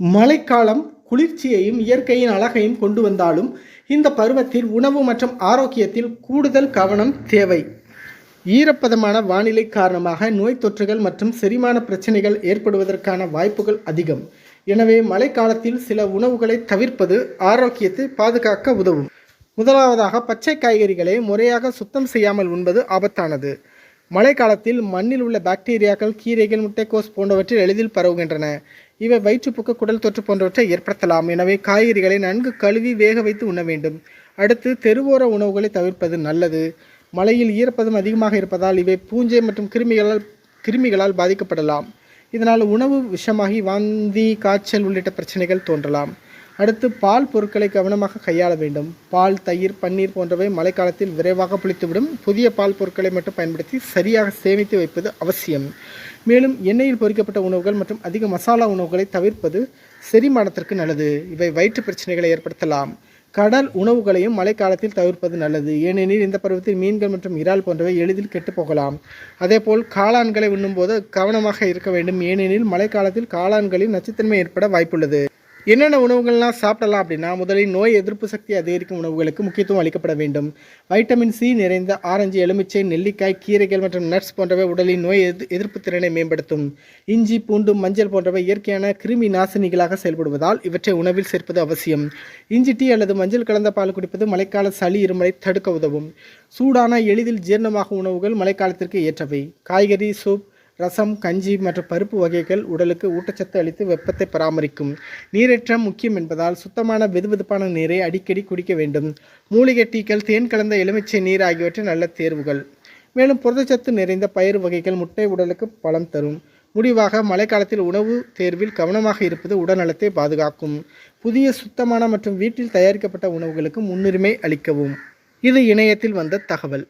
மழைக்காலம் குளிர்ச்சியையும் இயற்கையின் அழகையும் கொண்டு வந்தாலும் இந்த பருவத்தில் உணவு மற்றும் ஆரோக்கியத்தில் கூடுதல் கவனம் தேவை. ஈரப்பதமான வானிலை காரணமாக நோய் தொற்றுகள் மற்றும் செரிமான பிரச்சனைகள் ஏற்படுவதற்கான வாய்ப்புகள் அதிகம். எனவே மழைக்காலத்தில் சில உணவுகளை தவிர்ப்பது ஆரோக்கியத்தை பாதுகாக்க உதவும். முதலாவதாக பச்சை காய்கறிகளை முறையாக சுத்தம் செய்யாமல் உண்பது ஆபத்தானது. மழைக்காலத்தில் மண்ணில் உள்ள பாக்டீரியாக்கள் கீரைகள் முட்டைக்கோஸ் போன்றவற்றில் எளிதில் பரவுகின்றன. இவை வயிற்றுப்போக்கு குடல் தொற்று போன்றவற்றை ஏற்படுத்தலாம். எனவே காய்கறிகளை நன்கு கழுவி வேக வைத்து உண்ண வேண்டும். அடுத்து தெருவோர உணவுகளை தவிர்ப்பது நல்லது. மலையில் ஈரப்பதம் அதிகமாக இருப்பதால் இவை பூஞ்சை மற்றும் கிருமிகளால் கிருமிகளால் பாதிக்கப்படலாம். இதனால் உணவு விஷமாகி வாந்தி காய்ச்சல் உள்ளிட்ட பிரச்சனைகள் தோன்றலாம். அடுத்து பால் பொருட்களை கவனமாக கையாள வேண்டும். பால் தயிர் பன்னீர் போன்றவை மழைக்காலத்தில் விரைவாக புளித்துவிடும். புதிய பால் பொருட்களை மட்டும் பயன்படுத்தி சரியாக சேமித்து வைப்பது அவசியம். மேலும் எண்ணெயில் பொறிக்கப்பட்ட உணவுகள் மற்றும் அதிக மசாலா உணவுகளை தவிர்ப்பது செரிமானத்திற்கு நல்லது. இவை வயிற்று பிரச்சனைகளை ஏற்படுத்தலாம். கடல் உணவுகளையும் மழைக்காலத்தில் தவிர்ப்பது நல்லது. ஏனெனில் இந்த பருவத்தில் மீன்கள் மற்றும் இறால் போன்றவை எளிதில் கெட்டுப் போகலாம். அதேபோல் காளான்களை உண்ணும்போது கவனமாக இருக்க வேண்டும். ஏனெனில் மழைக்காலத்தில் காளான்களில் நச்சுத்தன்மை ஏற்பட வாய்ப்புள்ளது. என்னென்ன உணவுகள்லாம் சாப்பிடலாம் அப்படின்னா முதலில் நோய் எதிர்ப்பு சக்தி அதிகரிக்கும் உணவுகளுக்கு முக்கியத்துவம் அளிக்கப்பட வேண்டும். வைட்டமின் சி நிறைந்த ஆரஞ்சு எலுமிச்சை நெல்லிக்காய் கீரைகள் மற்றும் நட்ஸ் போன்றவை உடலின் நோய் எதிர் எதிர்ப்பு திறனை மேம்படுத்தும். இஞ்சி பூண்டு மஞ்சள் போன்றவை இயற்கையான கிருமி நாசினிகளாக செயல்படுவதால் இவற்றை உணவில் சேர்ப்பது அவசியம். இஞ்சி டீ அல்லது மஞ்சள் கலந்த பால் குடிப்பது மழைக்கால சளி இருமலை தடுக்க உதவும். சூடான எளிதில் ஜீரணமாகும் உணவுகள் மழைக்காலத்திற்கு ஏற்றவை. காய்கறி சூப் ரசம் கஞ்சி மற்றும் பருப்பு வகைகள் உடலுக்கு ஊட்டச்சத்து அளித்து வெப்பத்தை பராமரிக்கும். நீரேற்றம் முக்கியம் என்பதால் சுத்தமான வெதுவெதுப்பான நீரை அடிக்கடி குடிக்க வேண்டும். மூலிகை டீக்கள் தேன் கலந்த எலுமிச்சை நீர் ஆகியவற்றை நல்ல தேர்வுகள். மேலும் புரதச்சத்து நிறைந்த பயிர் வகைகள் முட்டை உடலுக்கு பலம் தரும். முடிவாக மழைக்காலத்தில் உணவு தேர்வில் கவனமாக இருப்பது உடல்நலத்தை பாதுகாக்கும். புதிய சுத்தமான மற்றும் வீட்டில் தயாரிக்கப்பட்ட உணவுகளுக்கு முன்னுரிமை அளிக்கவும். இது இணையத்தில் வந்த தகவல்.